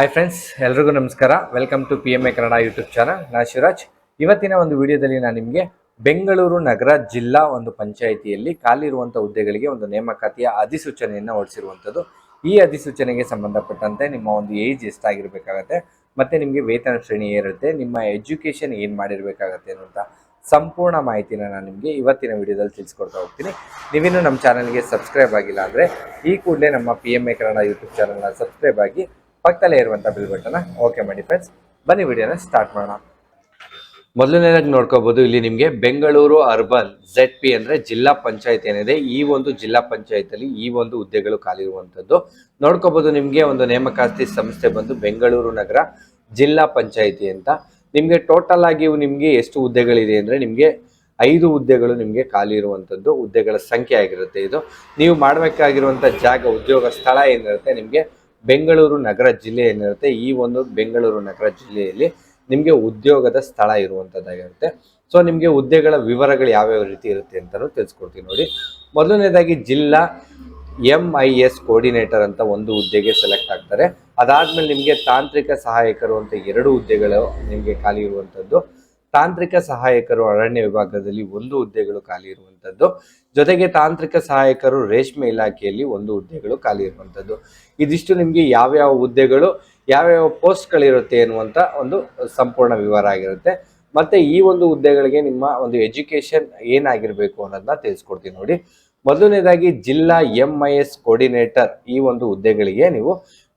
Hi friends ಎಲ್ರಿಗೂ ನಮಸ್ಕಾರ. Welcome to P M A Kannada YouTube channel ನಾ ಶಿವರಾಜ್. ಇವತ್ತಿನ ಒಂದು ವಿಡಿಯೋದಲ್ಲಿ ನಾನು ನಿಮಗೆ ಬೆಂಗಳೂರು ನಗರ ಜಿಲ್ಲಾ ಒಂದು ಪಂಚಾಯಿತಿಯಲ್ಲಿ ಖಾಲಿರುವಂಥ ಹುದ್ದೆಗಳಿಗೆ ಒಂದು ನೇಮಕಾತಿಯ ಅಧಿಸೂಚನೆಯನ್ನು ಹೊರಡಿಸಿರುವಂಥದ್ದು ಈ ಅಧಿಸೂಚನೆಗೆ ಸಂಬಂಧಪಟ್ಟಂತೆ ನಿಮ್ಮ ಒಂದು ಏಜ್ ಎಷ್ಟಾಗಿರಬೇಕಾಗತ್ತೆ, ಮತ್ತು ನಿಮಗೆ ವೇತನ ಶ್ರೇಣಿ ಏರುತ್ತೆ ನಿಮ್ಮ ಎಜುಕೇಷನ್ ಏನು ಮಾಡಿರಬೇಕಾಗತ್ತೆ ಅನ್ನುವಂಥ ಸಂಪೂರ್ಣ ಮಾಹಿತಿನ ನಾನು ನಿಮಗೆ ಇವತ್ತಿನ ವಿಡಿಯೋದಲ್ಲಿ ತಿಳಿಸ್ಕೊಡ್ತಾ ಹೋಗ್ತೀನಿ. ನೀವಿನ್ನೂ ನಮ್ಮ ಚಾನಲ್ಗೆ ಸಬ್ಸ್ಕ್ರೈಬ್ ಆಗಿಲ್ಲ ಅಂದರೆ ಈ ಕೂಡಲೇ ನಮ್ಮ P M A Kannada YouTube ಚಾನಲ್ನ ಸಬ್ಸ್ಕ್ರೈಬ್ ಆಗಿ ಪಕ್ಕದಲ್ಲೇ ಇರುವಂಥ ಬಿಲ್ ಬಟನ್ನ ಓಕೆ ಮಾಡಿ ಫ್ರೆಂಡ್ಸ್ ಬನ್ನಿ ವಿಡಿಯೋನ ಸ್ಟಾರ್ಟ್ ಮಾಡೋಣ. ಮೊದಲನೇದಾಗಿ ನೋಡ್ಕೋಬಹುದು ಇಲ್ಲಿ ನಿಮಗೆ ಬೆಂಗಳೂರು ಅರ್ಬನ್ ಝೆಡ್ ಪಿ ಅಂದ್ರೆ ಜಿಲ್ಲಾ ಪಂಚಾಯತ್ ಏನಿದೆ, ಈ ಒಂದು ಜಿಲ್ಲಾ ಪಂಚಾಯತ್ ಈ ಒಂದು ಹುದ್ದೆಗಳು ಖಾಲಿ ಇರುವಂತದ್ದು ನೋಡ್ಕೋಬಹುದು ನಿಮಗೆ ಒಂದು ನೇಮಕಾತಿ ಸಂಸ್ಥೆ ಬಂದು ಬೆಂಗಳೂರು ನಗರ ಜಿಲ್ಲಾ ಪಂಚಾಯತಿ ಅಂತ. ನಿಮಗೆ ಟೋಟಲ್ ಆಗಿ ನಿಮಗೆ ಎಷ್ಟು ಹುದ್ದೆಗಳಿದೆ ಅಂದ್ರೆ ನಿಮಗೆ ಐದು ಹುದ್ದೆಗಳು ನಿಮಗೆ ಖಾಲಿ ಇರುವಂಥದ್ದು ಹುದ್ದೆಗಳ ಸಂಖ್ಯೆ ಆಗಿರುತ್ತೆ ಇದು. ನೀವು ಮಾಡಬೇಕಾಗಿರುವಂಥ ಜಾಗ, ಉದ್ಯೋಗ, ಸ್ಥಳ ಏನಿರುತ್ತೆ, ನಿಮಗೆ ಬೆಂಗಳೂರು ನಗರ ಜಿಲ್ಲೆ ಏನಿರುತ್ತೆ ಈ ಒಂದು ಬೆಂಗಳೂರು ನಗರ ಜಿಲ್ಲೆಯಲ್ಲಿ ನಿಮಗೆ ಉದ್ಯೋಗದ ಸ್ಥಳ ಇರುವಂಥದ್ದಾಗಿರುತ್ತೆ ಸೊ ನಿಮಗೆ ಹುದ್ದೆಗಳ ವಿವರಗಳು ಯಾವ್ಯಾವ ರೀತಿ ಇರುತ್ತೆ ಅಂತಲೂ ತಿಳಿಸ್ಕೊಡ್ತೀನಿ ನೋಡಿ. ಮೊದಲನೇದಾಗಿ ಜಿಲ್ಲಾ ಎಂ ಐ ಎಸ್ ಕೋರ್ಡಿನೇಟರ್ ಅಂತ ಒಂದು ಹುದ್ದೆಗೆ ಸೆಲೆಕ್ಟ್ ಆಗ್ತಾರೆ. ಅದಾದ್ಮೇಲೆ ನಿಮಗೆ ತಾಂತ್ರಿಕ ಸಹಾಯಕರು ಅಂತ ಎರಡು ಹುದ್ದೆಗಳು ನಿಮಗೆ ಖಾಲಿ ಇರುವಂಥದ್ದು ತಾಂತ್ರಿಕ ಸಹಾಯಕರು ಅರಣ್ಯ ವಿಭಾಗದಲ್ಲಿ ಒಂದು ಹುದ್ದೆಗಳು ಖಾಲಿ ಇರುವಂಥದ್ದು ಜೊತೆಗೆ ತಾಂತ್ರಿಕ ಸಹಾಯಕರು ರೇಷ್ಮೆ ಇಲಾಖೆಯಲ್ಲಿ ಒಂದು ಹುದ್ದೆಗಳು ಖಾಲಿ ಇರುವಂಥದ್ದು ಇದಿಷ್ಟು ನಿಮಗೆ ಯಾವ್ಯಾವ ಹುದ್ದೆಗಳು, ಯಾವ್ಯಾವ ಪೋಸ್ಟ್ಗಳಿರುತ್ತೆ ಎನ್ನುವಂಥ ಒಂದು ಸಂಪೂರ್ಣ ವಿವರ ಆಗಿರುತ್ತೆ. ಮತ್ತೆ ಈ ಒಂದು ಹುದ್ದೆಗಳಿಗೆ ನಿಮ್ಮ ಒಂದು ಎಜುಕೇಶನ್ ಏನಾಗಿರಬೇಕು ಅನ್ನೋದನ್ನ ತಿಳಿಸ್ಕೊಡ್ತೀನಿ ನೋಡಿ. ಮೊದಲನೇದಾಗಿ ಜಿಲ್ಲಾ ಎಂ ಐ ಎಸ್ ಕೋರ್ಡಿನೇಟರ್ ಈ ಒಂದು ಹುದ್ದೆಗಳಿಗೆ ನೀವು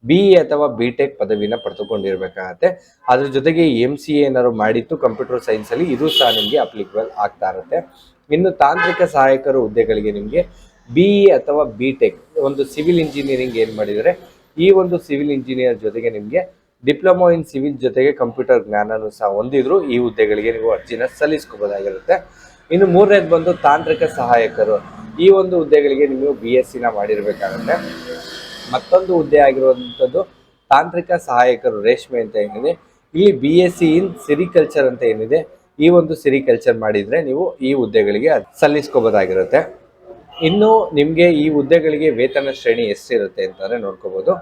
ಬಿ ಎ ಅಥವಾ ಬಿ ಟೆಕ್ ಪದವಿನ ಪಡೆದುಕೊಂಡಿರ್ಬೇಕಾಗತ್ತೆ. ಅದ್ರ ಜೊತೆಗೆ ಎಂ ಸಿ ಏನಾದ್ರು ಮಾಡಿತ್ತು ಕಂಪ್ಯೂಟರ್ ಸೈನ್ಸ್ ಅಲ್ಲಿ, ಇದು ಸಹ ನಿಮಗೆ ಅಪ್ಲಿಕಬಲ್ ಆಗ್ತಾ ಇರುತ್ತೆ. ಇನ್ನು ತಾಂತ್ರಿಕ ಸಹಾಯಕರು ಹುದ್ದೆಗಳಿಗೆ ನಿಮಗೆ ಬಿ ಇ ಅಥವಾ ಬಿ ಟೆಕ್ ಒಂದು ಸಿವಿಲ್ ಇಂಜಿನಿಯರಿಂಗ್ ಏನು ಮಾಡಿದರೆ, ಈ ಒಂದು ಸಿವಿಲ್ ಇಂಜಿನಿಯರ್ ಜೊತೆಗೆ ನಿಮಗೆ ಡಿಪ್ಲೊಮಾ ಇನ್ ಸಿವಿಲ್ ಜೊತೆಗೆ ಕಂಪ್ಯೂಟರ್ ಜ್ಞಾನನೂ ಸಹ ಹೊಂದಿದ್ರು. ಈ ಹುದ್ದೆಗಳಿಗೆ ನೀವು ಅರ್ಜಿನ ಸಲ್ಲಿಸ್ಕೋಬೋದಾಗಿರುತ್ತೆ. ಇನ್ನು ಮೂರನೇದು ಬಂದು ತಾಂತ್ರಿಕ ಸಹಾಯಕರು. ಈ ಒಂದು ಹುದ್ದೆಗಳಿಗೆ ನೀವು ಬಿ ಎಸ್ ಸಿನ ಮಾಡಿರ್ಬೇಕಾಗುತ್ತೆ. ಮತ್ತೊಂದು ಹುದ್ದೆ ಆಗಿರುವಂಥದ್ದು ತಾಂತ್ರಿಕ ಸಹಾಯಕರು ರೇಷ್ಮೆ ಅಂತ ಏನಿದೆ ಇಲ್ಲಿ B S C in sericulture ಅಂತ ಏನಿದೆ, ಈ ಒಂದು ಸಿರಿಕಲ್ಚರ್ ಮಾಡಿದರೆ ನೀವು ಈ ಹುದ್ದೆಗಳಿಗೆ ಸಲ್ಲಿಸ್ಕೋಬೋದಾಗಿರುತ್ತೆ. ಇನ್ನು ನಿಮಗೆ ಈ ಹುದ್ದೆಗಳಿಗೆ ವೇತನ ಶ್ರೇಣಿ ಎಷ್ಟಿರುತ್ತೆ ಅಂತಂದರೆ ನೋಡ್ಕೋಬೋದು.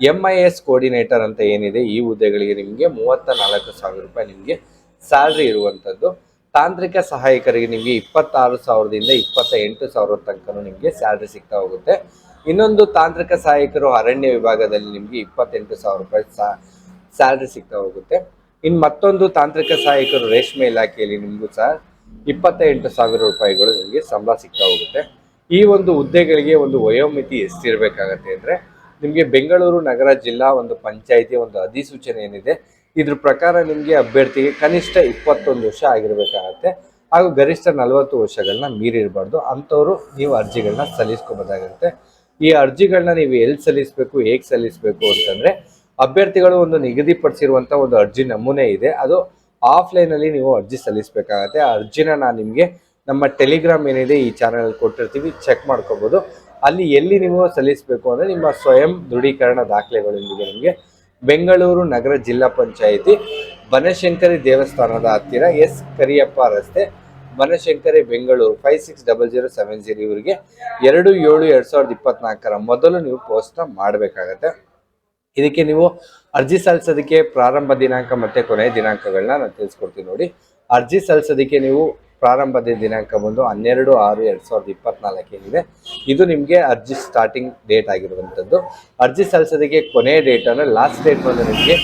ಎಂ ಐ ಎಸ್ ಕೋರ್ಡಿನೇಟರ್ ಅಂತ ಏನಿದೆ, ಈ ಹುದ್ದೆಗಳಿಗೆ ನಿಮಗೆ ಮೂವತ್ತ ನಾಲ್ಕು ಸಾವಿರ ರೂಪಾಯಿ ನಿಮಗೆ ಸ್ಯಾಲ್ರಿ ಇರುವಂಥದ್ದು. ತಾಂತ್ರಿಕ ಸಹಾಯಕರಿಗೆ ನಿಮಗೆ ಇಪ್ಪತ್ತಾರು ಸಾವಿರದಿಂದ ಇಪ್ಪತ್ತ ಎಂಟು ಸಾವಿರದ ತನಕ ನಿಮಗೆ ಸ್ಯಾಲ್ರಿ ಸಿಗ್ತಾ ಹೋಗುತ್ತೆ. ಇನ್ನೊಂದು ತಾಂತ್ರಿಕ ಸಹಾಯಕರು ಅರಣ್ಯ ವಿಭಾಗದಲ್ಲಿ ನಿಮಗೆ ಇಪ್ಪತ್ತೆಂಟು ಸಾವಿರ ರೂಪಾಯಿ ಸ್ಯಾಲ್ರಿ ಸಿಗ್ತಾ ಹೋಗುತ್ತೆ. ಇನ್ನು ಮತ್ತೊಂದು ತಾಂತ್ರಿಕ ಸಹಾಯಕರು ರೇಷ್ಮೆ ಇಲಾಖೆಯಲ್ಲಿ ನಿಮಗೂ ಸಹ ಇಪ್ಪತ್ತೆಂಟು ಸಾವಿರ ರೂಪಾಯಿಗಳು ನಿಮಗೆ ಸಂಬಳ ಸಿಗ್ತಾ ಹೋಗುತ್ತೆ. ಈ ಒಂದು ಹುದ್ದೆಗಳಿಗೆ ಒಂದು ವಯೋಮಿತಿ ಎಷ್ಟಿರಬೇಕಾಗತ್ತೆ ಅಂದರೆ ನಿಮಗೆ ಬೆಂಗಳೂರು ನಗರ ಜಿಲ್ಲಾ ಒಂದು ಪಂಚಾಯಿತಿ ಒಂದು ಅಧಿಸೂಚನೆ ಏನಿದೆ, ಇದ್ರ ಪ್ರಕಾರ ನಿಮಗೆ ಅಭ್ಯರ್ಥಿಗೆ ಕನಿಷ್ಠ ಇಪ್ಪತ್ತೊಂದು ವರ್ಷ ಆಗಿರಬೇಕಾಗತ್ತೆ. ಹಾಗೂ ಗರಿಷ್ಠ ನಲವತ್ತು ವರ್ಷಗಳನ್ನ ಮೀರಿರಬಾರ್ದು. ಅಂಥವರು ನೀವು ಅರ್ಜಿಗಳನ್ನ ಸಲ್ಲಿಸ್ಕೋಬೋದಾಗಿರುತ್ತೆ ಈ ಅರ್ಜಿಗಳನ್ನ ನೀವು ಎಲ್ಲಿ ಸಲ್ಲಿಸಬೇಕು, ಹೇಗೆ ಸಲ್ಲಿಸಬೇಕು ಅಂತಂದ್ರೆ ಅಭ್ಯರ್ಥಿಗಳು ಒಂದು ನಿಗದಿಪಡಿಸಿರುವಂಥ ಒಂದು ಅರ್ಜಿ ನಮೂನೆ ಇದೆ. ಅದು ಆಫ್ಲೈನಲ್ಲಿ ನೀವು ಅರ್ಜಿ ಸಲ್ಲಿಸಬೇಕಾಗತ್ತೆ. ಆ ಅರ್ಜಿನ ನಾನು ನಿಮಗೆ ನಮ್ಮ ಟೆಲಿಗ್ರಾಮ್ ಏನಿದೆ ಈ ಚಾನಲ್ ಕೊಟ್ಟಿರ್ತೀವಿ ಚೆಕ್ ಮಾಡ್ಕೋಬೋದು. ಅಲ್ಲಿ ಎಲ್ಲಿ ನೀವು ಸಲ್ಲಿಸಬೇಕು ಅಂದರೆ ನಿಮ್ಮ ಸ್ವಯಂ ದೃಢೀಕರಣ ದಾಖಲೆಗಳೊಂದಿಗೆ ನಿಮಗೆ ಬೆಂಗಳೂರು ನಗರ ಜಿಲ್ಲಾ ಪಂಚಾಯಿತಿ ಬನಶಂಕರಿ ದೇವಸ್ಥಾನದ ಹತ್ತಿರ ಎಸ್ ಕರಿಯಪ್ಪ ರಸ್ತೆ Banashankari Bengaluru five six double zero seven zero ಇವರಿಗೆ ಎರಡು ಏಳು ಎರಡು ಸಾವಿರದ ಇಪ್ಪತ್ನಾಲ್ಕರ ಮೊದಲು ನೀವು ಪೋಸ್ಟ್ನ ಮಾಡಬೇಕಾಗತ್ತೆ. ಇದಕ್ಕೆ ನೀವು ಅರ್ಜಿ ಸಲ್ಲಿಸೋದಕ್ಕೆ ಪ್ರಾರಂಭ ದಿನಾಂಕ ಮತ್ತು ಕೊನೆಯ ದಿನಾಂಕಗಳನ್ನ ನಾನು ತಿಳಿಸ್ಕೊಡ್ತೀನಿ ನೋಡಿ. ಅರ್ಜಿ ಸಲ್ಲಿಸೋದಕ್ಕೆ ನೀವು ಪ್ರಾರಂಭದ ದಿನಾಂಕ ಬಂದು ಹನ್ನೆರಡು ಆರು ಎರಡು ಸಾವಿರದ ಇಪ್ಪತ್ನಾಲ್ಕು ಏನಿದೆ? ಇದು ನಿಮಗೆ ಅರ್ಜಿ ಸ್ಟಾರ್ಟಿಂಗ್ ಡೇಟ್ ಆಗಿರುವಂಥದ್ದು. ಅರ್ಜಿ ಸಲ್ಲಿಸೋದಕ್ಕೆ ಕೊನೆಯ ಡೇಟ್ ಅಂದರೆ ಲಾಸ್ಟ್ ಡೇಟ್ ಬಂದು ನಿಮಗೆ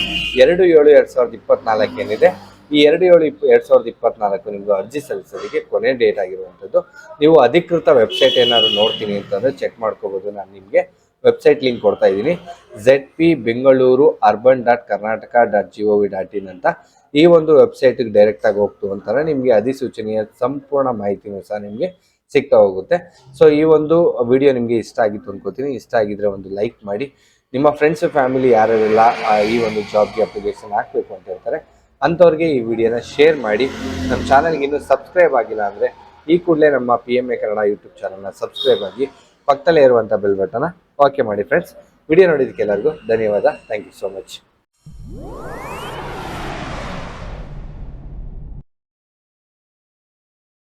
ಎರಡು ಏಳು ಎರಡು ಸಾವಿರದ ಇಪ್ಪತ್ನಾಲ್ಕು ಏನಿದೆ? ಈ ಎರಡು ಏಳು ಇಪ್ ಎರಡು ಸಾವಿರದ ಇಪ್ಪತ್ನಾಲ್ಕು ನಿಮ್ಗೆ ಅರ್ಜಿ ಸಲ್ಲಿಸೋದಕ್ಕೆ ಕೊನೆ ಡೇಟ್ ಆಗಿರುವಂಥದ್ದು. ನೀವು ಅಧಿಕೃತ ವೆಬ್ಸೈಟ್ ಏನಾದರೂ ನೋಡ್ತೀನಿ ಅಂತಂದರೆ ಚೆಕ್ ಮಾಡ್ಕೋಬೋದು. ನಾನು ನಿಮಗೆ ವೆಬ್ಸೈಟ್ ಲಿಂಕ್ ಕೊಡ್ತಾ ಇದ್ದೀನಿ. Z P Bengaluru urban dot Karnataka dot G O V dot in ಅಂತ. ಈ ಒಂದು ವೆಬ್ಸೈಟಿಗೆ ಡೈರೆಕ್ಟಾಗಿ ಹೋಗ್ತು ಅಂತಾರೆ ನಿಮಗೆ ಅಧಿಸೂಚನೆಯ ಸಂಪೂರ್ಣ ಮಾಹಿತಿನೂ ಸಹ ನಿಮಗೆ ಸಿಗ್ತಾ ಹೋಗುತ್ತೆ. ಸೊ ಈ ಒಂದು ವಿಡಿಯೋ ನಿಮಗೆ ಇಷ್ಟ ಆಗಿತ್ತು ಅನ್ಕೋತೀನಿ. ಇಷ್ಟ ಆಗಿದ್ರೆ ಒಂದು ಲೈಕ್ ಮಾಡಿ. ನಿಮ್ಮ ಫ್ರೆಂಡ್ಸ್ ಫ್ಯಾಮಿಲಿ ಯಾರ್ಯಾರೆಲ್ಲ, ಆ, ಈ ಒಂದು ಜಾಬ್ಗೆ ಅಪ್ಲಿಕೇಶನ್ ಹಾಕಬೇಕು ಅಂತ ಹೇಳ್ತಾರೆ ಅಂಥವ್ರಿಗೆ ಈ ವಿಡಿಯೋನ ಶೇರ್ ಮಾಡಿ. ನಮ್ಮ ಚಾನಲ್ಗೆ ಇನ್ನೂ ಸಬ್ಸ್ಕ್ರೈಬ್ ಆಗಿಲ್ಲ ಅಂದರೆ ಈ ಕೂಡಲೇ ನಮ್ಮ P M A Kannada YouTube ಚಾನಲ್ನ ಸಬ್ಸ್ಕ್ರೈಬ್ ಆಗಿ ಪಕ್ಕದಲ್ಲೇ ಇರುವಂಥ ಬೆಲ್ ಬಟನ್ನ ಓಕೆ ಮಾಡಿ ಫ್ರೆಂಡ್ಸ್ ವಿಡಿಯೋ ನೋಡಿದ್ದಕ್ಕೆ ಎಲ್ಲರಿಗೂ ಧನ್ಯವಾದ. Thank you so much